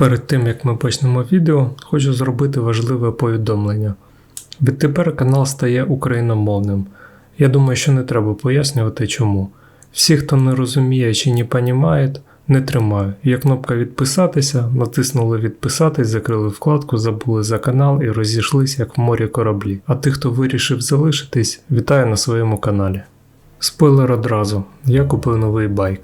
Перед тим як ми почнемо відео, хочу зробити важливе повідомлення. Відтепер канал стає україномовним. Я думаю, що не треба пояснювати чому. Всі, хто не розуміє чи не понімає, не тримаю. Є кнопка відписатися, натиснули відписатись, закрили вкладку, забули за канал і розійшлись як в морі кораблі. А тих, хто вирішив залишитись, вітаю на своєму каналі. Спойлер одразу: я купив новий байк.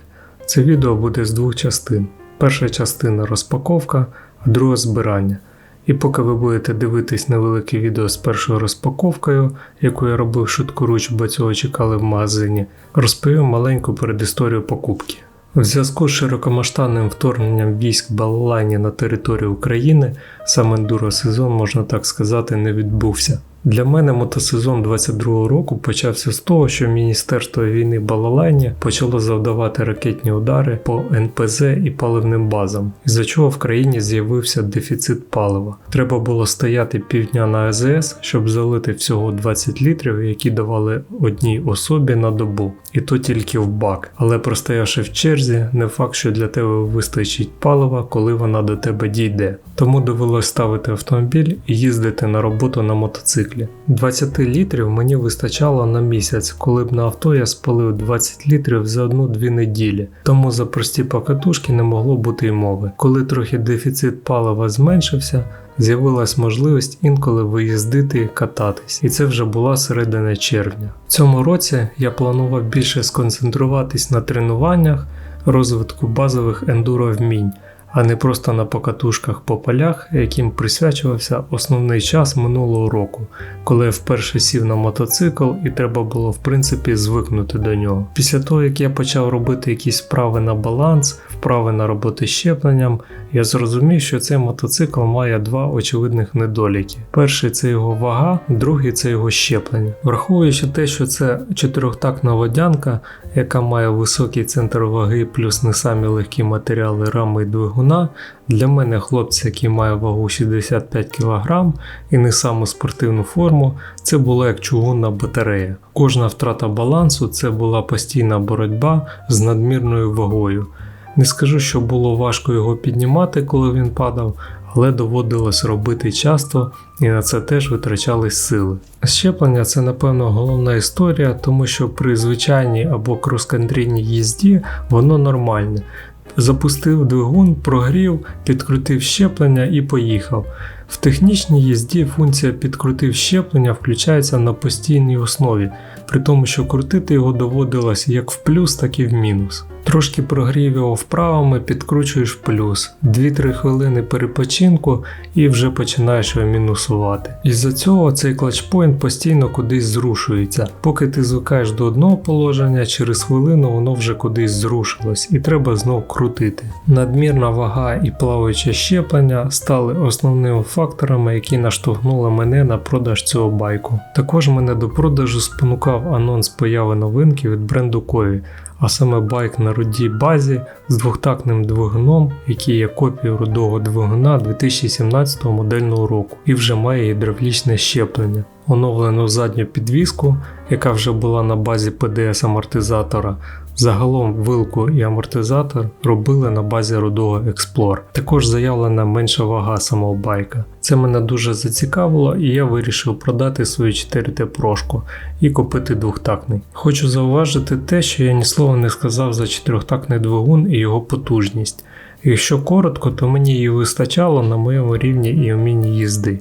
Це відео буде з двох частин. Перша частина розпаковка, а друга збирання. І поки ви будете дивитись невелике відео з першою розпаковкою, яку я робив швидкоруч, бо цього чекали в магазині, розповім маленьку передісторію покупки. В зв'язку з широкомасштабним вторгненням військ Балалайні на територію України сам ендуро сезон, можна так сказати, не відбувся. Для мене мотосезон 22 року почався з того, що Міністерство війни Балалайні почало завдавати ракетні удари по НПЗ і паливним базам, із-за чого в країні з'явився дефіцит палива. Треба було стояти півдня на АЗС, щоб залити всього 20 літрів, які давали одній особі на добу, і то тільки в бак. Але простоявши в черзі, не факт, що для тебе вистачить палива, коли вона до тебе дійде. Тому довелось ставити автомобіль і їздити на роботу на мотоциклі. 20 літрів мені вистачало на місяць, коли б на авто я спалив 20 літрів за одну-дві неділі, тому за прості покатушки не могло бути й мови. Коли трохи дефіцит палива зменшився, з'явилась можливість інколи виїздити і кататись, і це вже була середина червня. В цьому році я планував більше сконцентруватись на тренуваннях, розвитку базових ендуро вмінь а не просто на покатушках по полях, яким присвячувався основний час минулого року, коли я вперше сів на мотоцикл і треба було в принципі звикнути до нього. Після того, як я почав робити якісь вправи на баланс, вправи на роботи щепленням, я зрозумів, що цей мотоцикл має два очевидних недоліки. Перший це його вага, другий це його щеплення. Враховуючи те, що це чотирьохтактна водянка, яка має високий центр ваги плюс не самі легкі матеріали рами і двигуна, для мене хлопця, який має вагу 65 кг і не саму спортивну форму, це була як чугунна батарея. Кожна втрата балансу це була постійна боротьба з надмірною вагою. Не скажу, що було важко його піднімати, коли він падав, але доводилось робити часто і на це теж витрачались сили. Щеплення це, напевно, головна історія, тому що при звичайній або крос-кантрійній їзді воно нормальне. Запустив двигун, прогрів, підкрутив щеплення і поїхав. В технічній їзді функція підкрутив щеплення включається на постійній основі, при тому, що крутити його доводилось як в плюс, так і в мінус. Трошки прогрів його вправами, підкручуєш плюс, 2-3 хвилини перепочинку і вже починаєш його мінусувати. Із-за цього цей клатчпойнт постійно кудись зрушується. Поки ти звикаєш до одного положення, через хвилину воно вже кудись зрушилось і треба знов крутити. Надмірна вага і плаваюче щеплення стали основними факторами, які наштовхнули мене на продаж цього байку. Також мене до продажу спонукав анонс появи новинки від бренду Кові а саме байк на рудій базі з двохтактним двигуном, який є копією рудого двигуна 2017 модельного року і вже має гідравлічне щеплення, оновлену задню підвіску, яка вже була на базі PDS амортизатора. Загалом вилку і амортизатор робили на базі рудого Explorer. Також заявлена менша вага самого байка. Це мене дуже зацікавило, і я вирішив продати свою 4Т прошку і купити двохтактний. Хочу зауважити те, що я ні слова не сказав за чотирьохтактний двигун і його потужність. Якщо коротко, то мені її вистачало на моєму рівні і вмінні їзди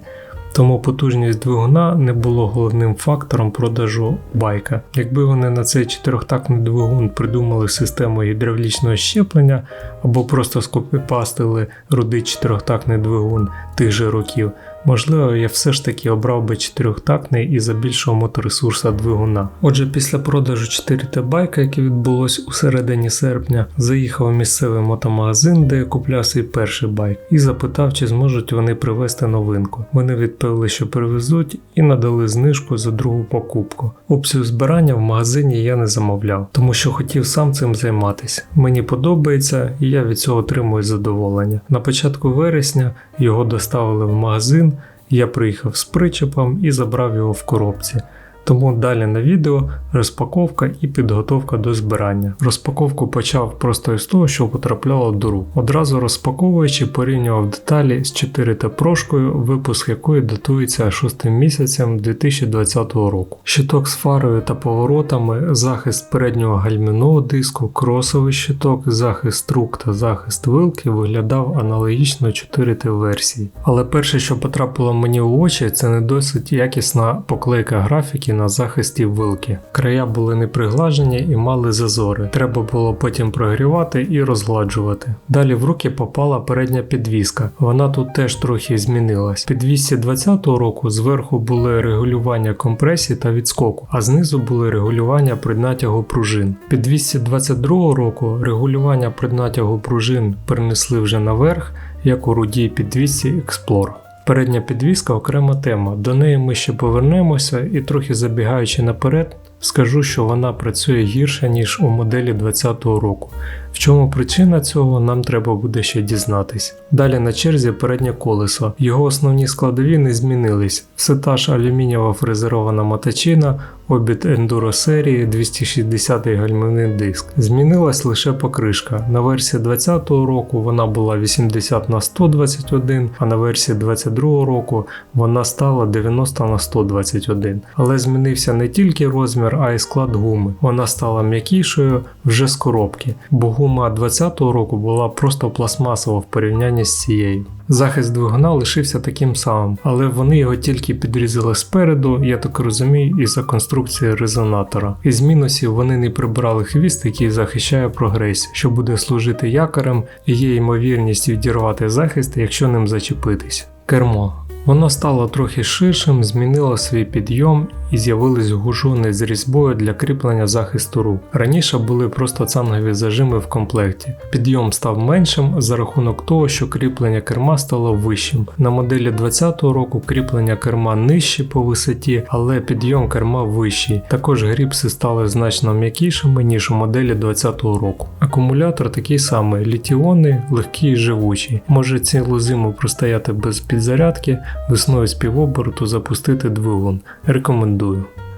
тому потужність двигуна не було головним фактором продажу байка. Якби вони на цей чотирьохтактний двигун придумали систему гідравлічного щеплення або просто скопіпастили рудий чотирьохтактний двигун тих же років, Можливо, я все ж таки обрав би чотирьохтактний і за більшого моторесурса двигуна. Отже, після продажу 4Т байка, яке відбулось у середині серпня, заїхав у місцевий мотомагазин, де я купляв свій перший байк, і запитав, чи зможуть вони привезти новинку. Вони відповіли, що привезуть, і надали знижку за другу покупку. Опцію збирання в магазині я не замовляв, тому що хотів сам цим займатися. Мені подобається, і я від цього отримую задоволення. На початку вересня його доставили в магазин. Я приїхав з причепом і забрав його в коробці. Тому далі на відео розпаковка і підготовка до збирання. Розпаковку почав просто із того, що потрапляло до рук. Одразу розпаковуючи, порівнював деталі з 4Т прошкою, випуск якої датується 6 місяцем 2020 року. Щиток з фарою та поворотами, захист переднього гальмівного диску, кросовий щиток, захист рук та захист вилки виглядав аналогічно 4Т версії. Але перше, що потрапило мені у очі, це не досить якісна поклейка графіки на захисті вилки. Края були не приглажені і мали зазори. Треба було потім прогрівати і розгладжувати. Далі в руки попала передня підвіска. Вона тут теж трохи змінилась. Під 220 року зверху були регулювання компресії та відскоку, а знизу були регулювання преднатягу пружин. Під 222 року регулювання преднатягу пружин перенесли вже наверх, як у руді під 200 Explore. Передня підвіска окрема тема. До неї ми ще повернемося і трохи забігаючи наперед, скажу, що вона працює гірше, ніж у моделі 2020 року. В чому причина цього, нам треба буде ще дізнатись. Далі на черзі переднє колесо. Його основні складові не змінились. Все та ж алюмінієва фрезерована моточина, обід ендуро серії 260 гальмівний диск. Змінилась лише покришка. На версії 2020 року вона була 80 на 121, а на версії 2022 року вона стала 90 на 121. Але змінився не тільки розмір, а й склад гуми. Вона стала м'якішою вже з коробки, бо гума 2020 року була просто пластмасова в порівнянні з цією. Захист двигуна лишився таким самим, але вони його тільки підрізали спереду, я так розумію, із-за конструкції резонатора. Із мінусів вони не прибрали хвіст, який захищає прогресію, що буде служити якорем і є ймовірність відірвати захист, якщо ним зачепитись. Кермо. Воно стало трохи ширшим, змінило свій підйом і з'явились гужони з різьбою для кріплення захисту рук. Раніше були просто цангові зажими в комплекті. Підйом став меншим за рахунок того, що кріплення керма стало вищим. На моделі 2020 року кріплення керма нижче по висоті, але підйом керма вищий. Також гріпси стали значно м'якішими, ніж у моделі 2020 року. Акумулятор такий самий, літіонний, легкий і живучий. Може цілу зиму простояти без підзарядки, весною з півоборту запустити двигун. Рекомендую.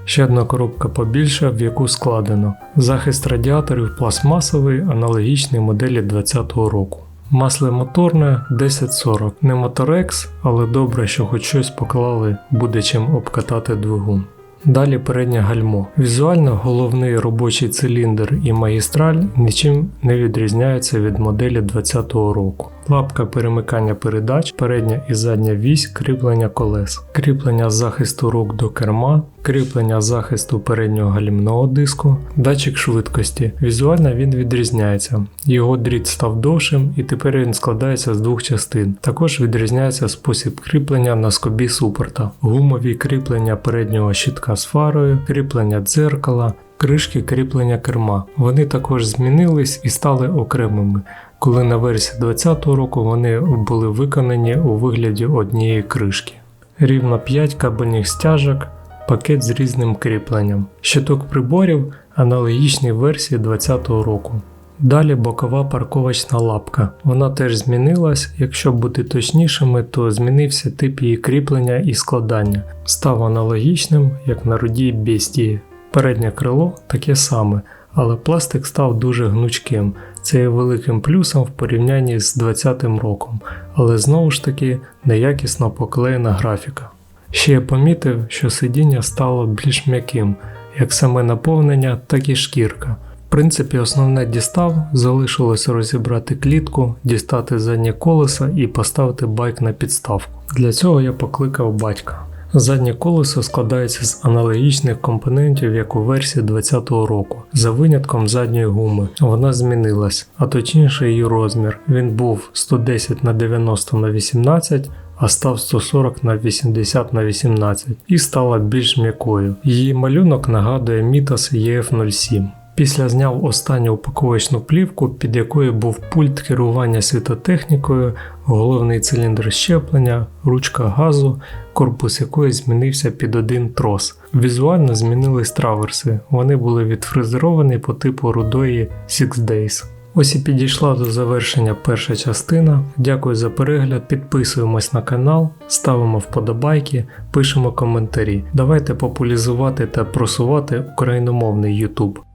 Ще одна коробка побільша, в яку складено. Захист радіаторів пластмасовий, аналогічний моделі 2020 року. Масло моторне 1040. Не моторекс, але добре, що хоч щось поклали, буде чим обкатати двигун. Далі переднє гальмо. Візуально головний робочий циліндр і магістраль нічим не відрізняються від моделі 2020 року. Лапка перемикання передач, передня і задня вісь, кріплення колес, кріплення захисту рук до керма, кріплення захисту переднього гальмного диску, датчик швидкості. Візуально він відрізняється. Його дріт став довшим і тепер він складається з двох частин. Також відрізняється спосіб кріплення на скобі супорта, гумові кріплення переднього щитка з фарою, кріплення дзеркала. Кришки кріплення керма. Вони також змінились і стали окремими коли на версії 2020 року вони були виконані у вигляді однієї кришки. Рівно 5 кабельних стяжок, пакет з різним кріпленням. Щиток приборів аналогічний версії 2020 року. Далі бокова парковочна лапка. Вона теж змінилась, якщо бути точнішими, то змінився тип її кріплення і складання. Став аналогічним, як на руді Бестії. Переднє крило таке саме, але пластик став дуже гнучким. Це є великим плюсом в порівнянні з 2020 роком, але знову ж таки неякісно поклеєна графіка. Ще я помітив, що сидіння стало більш м'яким, як саме наповнення, так і шкірка. В принципі, основне дістав, залишилось розібрати клітку, дістати заднє колеса і поставити байк на підставку. Для цього я покликав батька. Заднє колесо складається з аналогічних компонентів, як у версії 2020 року, за винятком задньої гуми. Вона змінилась, а точніше її розмір. Він був 110 на 90 на 18 а став 140 на 80 на 18 і стала більш м'якою. Її малюнок нагадує Mitas EF07. Після зняв останню упаковочну плівку, під якою був пульт керування світотехнікою, головний циліндр щеплення, ручка газу, корпус якої змінився під один трос. Візуально змінились траверси, вони були відфрезеровані по типу рудої Six Days. Ось і підійшла до завершення перша частина. Дякую за перегляд. Підписуємось на канал, ставимо вподобайки, пишемо коментарі. Давайте популяризувати та просувати україномовний YouTube.